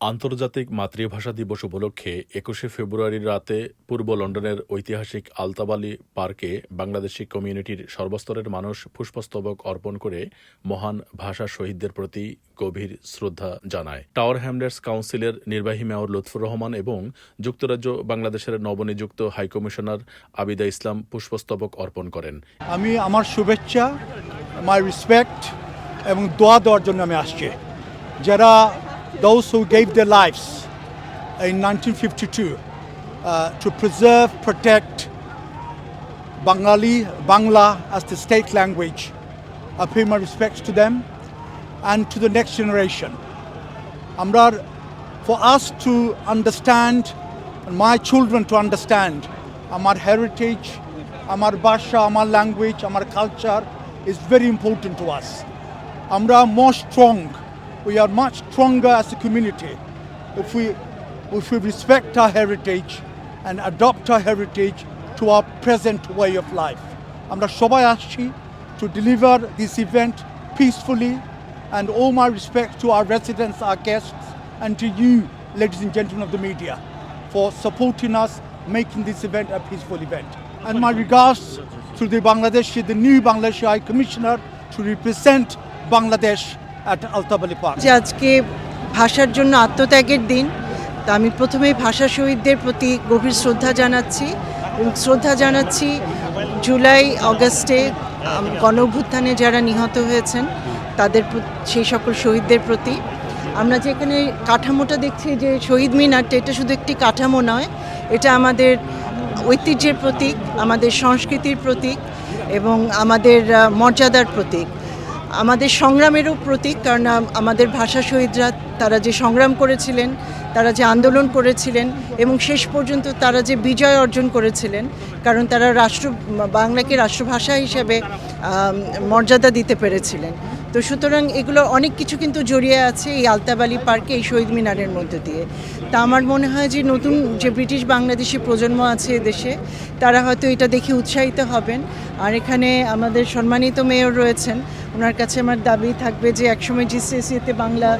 আন্তর্জাতিক মাতৃভাষা দিবস উপলক্ষে একুশে ফেব্রুয়ারির রাতে পূর্ব লন্ডনের ঐতিহাসিক আলতাবালি পার্কে বাংলাদেশি কমিউনিটির সর্বস্তরের মানুষ পুষ্পস্তবক অর্পণ করে মহান ভাষা শহীদদের প্রতি গভীর শ্রদ্ধা জানায়। টাওয়ার হ্যামলেটস কাউন্সিলের নির্বাহী মেয়র লুৎফুর রহমান এবং যুক্তরাজ্য বাংলাদেশের নবনিযুক্ত হাইকমিশনার আবিদা ইসলাম পুষ্পস্তবক অর্পণ করেন। আমি আমার শুভেচ্ছা মাই রেসপেক্ট এবং দোয়া দেওয়ার জন্য আমি আসছি। যারা those who gave their lives in 1952 uh, to preserve, protect Bengali, Bangla as the state language. I pay my respects to them and to the next generation. Amrar, for us to understand, and my children to understand, our heritage, our Basha, our language, our culture is very important to us. Amra more strong we are much stronger as a community if we if we respect our heritage and adopt our heritage to our present way of life আমরা সবাই আসছি to deliver this event peacefully and all my respect to our residents, our guests, and to you, ladies and gentlemen of the media, for supporting us, making this event a peaceful event. And my regards to the Bangladeshi, the new Bangladeshi High Commissioner to represent Bangladesh যে আজকে ভাষার জন্য আত্মত্যাগের দিন তা আমি প্রথমেই ভাষা শহীদদের প্রতি গভীর শ্রদ্ধা জানাচ্ছি এবং শ্রদ্ধা জানাচ্ছি জুলাই অগস্টে আম, গণ অভ্যুত্থানে যারা নিহত হয়েছেন তাদের সেই সকল শহীদদের প্রতি। আমরা যেখানে কাঠামোটা দেখছি যে শহীদ মিনারটা এটা শুধু একটি কাঠামো নয় এটা আমাদের ঐতিহ্যের প্রতীক আমাদের সংস্কৃতির প্রতীক এবং আমাদের মর্যাদার প্রতীক। আমাদের সংগ্রামেরও প্রতীক, কারণ আমাদের ভাষা শহীদরা তারা যে সংগ্রাম করেছিলেন, তারা যে আন্দোলন করেছিলেন এবং শেষ পর্যন্ত তারা যে বিজয় অর্জন করেছিলেন, কারণ তারা রাষ্ট্র, বাংলাকে রাষ্ট্রভাষা হিসেবে মর্যাদা দিতে পেরেছিলেন। তো সুতরাং এগুলো অনেক কিছু কিন্তু জড়িয়ে আছে এই আলতাবালি পার্কে, এই শহীদ মিনারের মধ্যে দিয়ে। তা আমার মনে হয় যে নতুন যে ব্রিটিশ বাংলাদেশি প্রজন্ম আছে দেশে, তারা হয়তো এটা দেখে উৎসাহিত হবেন। আর এখানে আমাদের সম্মানিত মেয়র রয়েছেন ওনার কাছে আমার দাবি থাকবে যে একসময় জিসিএসিতে বাংলা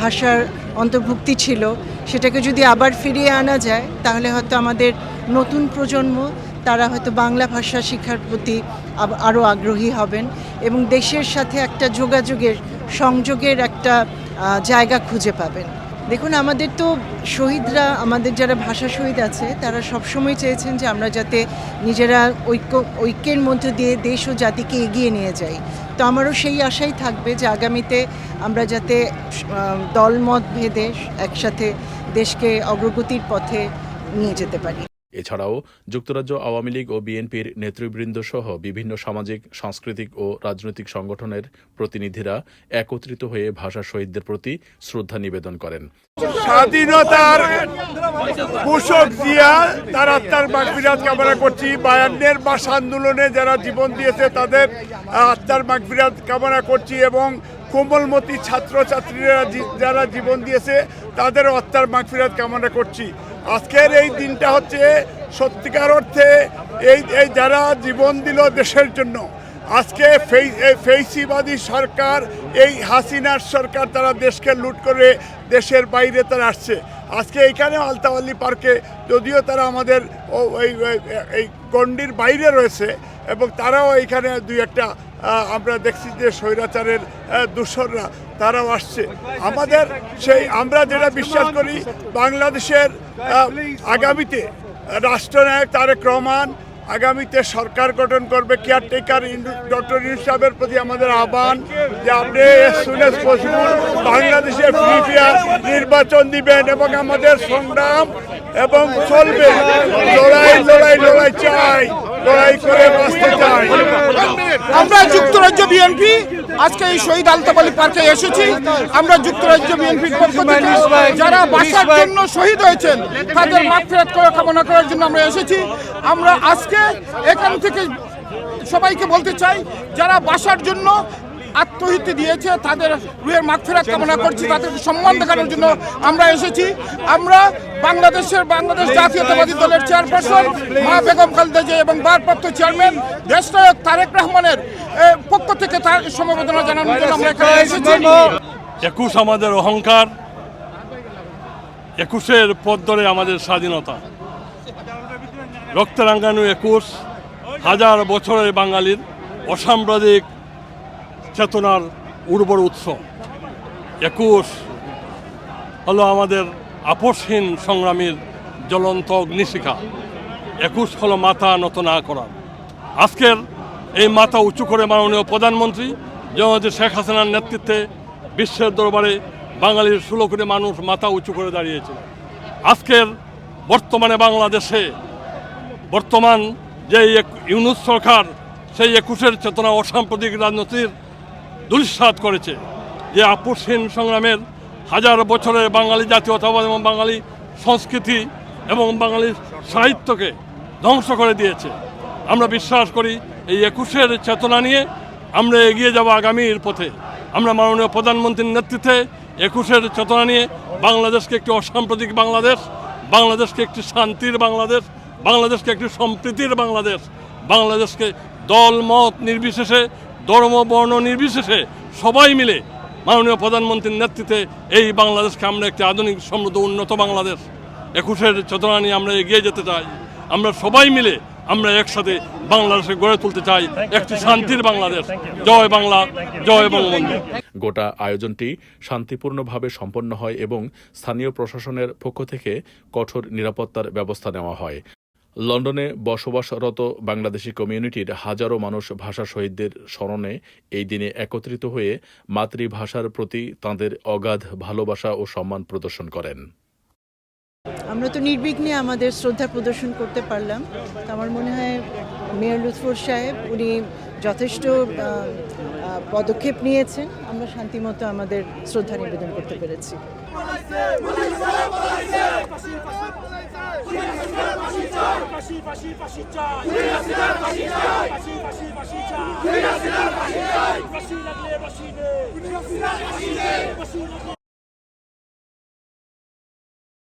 ভাষার অন্তর্ভুক্তি ছিল, সেটাকে যদি আবার ফিরিয়ে আনা যায়, তাহলে হয়তো আমাদের নতুন প্রজন্ম, তারা হয়তো বাংলা ভাষা শিক্ষার প্রতি আরও আগ্রহী হবেন এবং দেশের সাথে একটা যোগাযোগের, সংযোগের একটা জায়গা খুঁজে পাবেন। দেখুন, আমাদের তো শহীদরা, আমাদের যারা ভাষা শহীদ আছে, তারা সবসময় চেয়েছেন যে আমরা যাতে নিজেরা ঐক্য, ঐক্যের মধ্যে দিয়ে দেশ ও জাতিকে এগিয়ে নিয়ে যাই। তো আমারও সেই আশাই থাকবে যে আগামীতে আমরা যাতে দলমত ভেদে একসাথে দেশকে অগ্রগতির পথে নিয়ে যেতে পারি। এছাড়াও যুক্তরাজ্য আওয়ামী লীগ ও বিএনপির নেতৃবৃন্দ সহ বিভিন্ন সামাজিক, সাংস্কৃতিক ও রাজনৈতিক সংগঠনের প্রতিনিধিরা একত্রিত হয়ে ভাষা শহীদদের প্রতি শ্রদ্ধা নিবেদন করেন। স্বাধীনতার পোষক জিয়া, তার আত্মার মাগফিরাত কামনা করছি। বায়ান্নের ভাষা আন্দোলনে যারা জীবন দিয়েছে, তাদের আত্মার মাগফিরাত কামনা করছি এবং কোমলমতি ছাত্রছাত্রীরা যারা জীবন দিয়েছে তাদের আত্মার মাগফিরাত কামনা করছি। আজকের এই দিনটা হচ্ছে সত্যিকার অর্থে এই এই যারা জীবন দিল দেশের জন্য, আজকে ফেই- ফেইসিবাদী সরকার, এই হাসিনার সরকার তারা দেশকে লুট করে দেশের বাইরে তারা আসছে। আজকে এইখানে আলতাওয়ালি পার্কে যদিও তারা আমাদের ও- এই গণ্ডির বাইরে রয়েছে এবং তারাও এইখানে দুই একটা আমরা দেখছি যে স্বৈরাচারের দূষররা তারাও আসছে। আমাদের সেই, আমরা যেটা বিশ্বাস করি, বাংলাদেশের আগামীতে রাষ্ট্রনায়ক তারেক রহমান আগামীতে সরকার গঠন করবে কেয়ারটেকার ডক্টর ইউনুস সাহেবের প্রতি আমাদের আহ্বান যে আপনি সুরেশ পসিবল বাংলাদেশের ফ্রি ফেয়ার নির্বাচন দিবেন এবং আমাদের সংগ্রাম এবং চলবে। লড়াই চাই লড়াই করে বাঁচতে চাই। আমরা যুক্তরাজ্য বিএনপি আজকে এই শহীদ আলতাবালি পার্কে এসেছি। আমরা যুক্তরাজ্য বিএনপির পক্ষ থেকে যারা বাসার জন্য শহীদ হয়েছেন তাদের মাগফিরাত করে কামনা করার জন্য আমরা এসেছি। আমরা আজকে এখান থেকে সবাইকে বলতে চাই যারা বাসার জন্য আত্মহিতি দিয়েছে তাদের রুহের মাগফিরাত কামনা করছি তাদের সম্মান দেখানোর জন্য আমরা এসেছি। আমরা বাংলাদেশের বাংলাদেশ জাতীয়তাবাদী দলের চেয়ারপারসন মা বেগম খালেদা জিয়া এবং ভারপ্রাপ্ত চেয়ারম্যান দেশনায়ক তারেক রহমানের পক্ষ থেকে তার সমবেদনা জানানোর জন্য আমরা এখানে এসেছি। একুশ আমাদের অহংকার একুশের পথ ধরে আমাদের স্বাধীনতা। রক্তরাঙ্গানু একুশ হাজার বছরের বাঙালির অসাম্প্রদায়িক চেতনার উর্বর উৎস। একুশ, হলো আমাদের আপসহীন সংগ্রামীর জ্বলন্ত অগ্নিশিখা। একুশ হলো মাথা নত না করার আজকের এই মাথা উঁচু করে মাননীয় প্রধানমন্ত্রী জনতি শেখ হাসিনার নেতৃত্বে বিশ্বের দরবারে বাঙালির ষোলো কোটি মানুষ মাথা উঁচু করে দাঁড়িয়েছে আজকের বর্তমানে বাংলাদেশে বর্তমান যে ইউনুস সরকার সেই একুশের চেতনা অসাম্প্রতিক রাজনীতির দুলিশ্বাদ করেছে যে আপোষহীন সংগ্রামের হাজার বছরের বাঙালি জাতীয়তাবাদ এবং বাঙালি সংস্কৃতি এবং বাঙালি সাহিত্যকে ধ্বংস করে দিয়েছে। আমরা বিশ্বাস করি এই একুশের চেতনা নিয়ে আমরা এগিয়ে যাব আগামীর পথে। আমরা মাননীয় প্রধানমন্ত্রীর নেতৃত্বে একুশের চেতনা নিয়ে বাংলাদেশকে একটি অসাম্প্রতিক বাংলাদেশ, বাংলাদেশকে একটি শান্তির বাংলাদেশ, বাংলাদেশকে একটি সম্প্রীতির বাংলাদেশ, বাংলাদেশকে দল মত নির্বিশেষে ধর্ম, বর্ণ নির্বিশেষে সবাই মিলে মাননীয় প্রধানমন্ত্রীর নেতৃত্বে এই বাংলাদেশকে আমরা একটি আধুনিক, সমৃদ্ধ, উন্নত বাংলাদেশ। একুশের চেতনা নিয়ে আমরা এগিয়ে যেতে চাই। আমরা সবাই মিলে আমরা একসাথে বাংলাদেশে গড়ে তুলতে চাই। একটি শান্তির বাংলাদেশ। জয় বাংলা, জয় বঙ্গবন্ধু। গোটা আয়োজনটি শান্তিপূর্ণভাবে সম্পন্ন হয় এবং স্থানীয় প্রশাসনের পক্ষ থেকে কঠোর নিরাপত্তার ব্যবস্থা নেওয়া হয়। লন্ডনে বসবাসরত বাংলাদেশি কমিউনিটির হাজারো মানুষ ভাষা শহীদদের স্মরণে এই দিনে একত্রিত হয়ে মাতৃভাষার প্রতি তাঁদের অগাধ ভালোবাসা ও সম্মান প্রদর্শন করেন। আমরা তো নির্বিঘ্নে আমাদের শ্রদ্ধা প্রদর্শন করতে পারলাম। আমার মনে হয় মেয়র লুৎফর সাহেব, উনি যথেষ্ট পদক্ষেপ নিয়েছেন। আমরা শান্তিমতো আমাদের শ্রদ্ধা নিবেদন করতে পেরেছি। ফাঁসি ফাঁসি ফাঁসি চাই ফাঁসি ফাঁসি ফাঁসি চাই ফাঁসি লাগলে ফাঁসি নে ফাঁসি লাগলে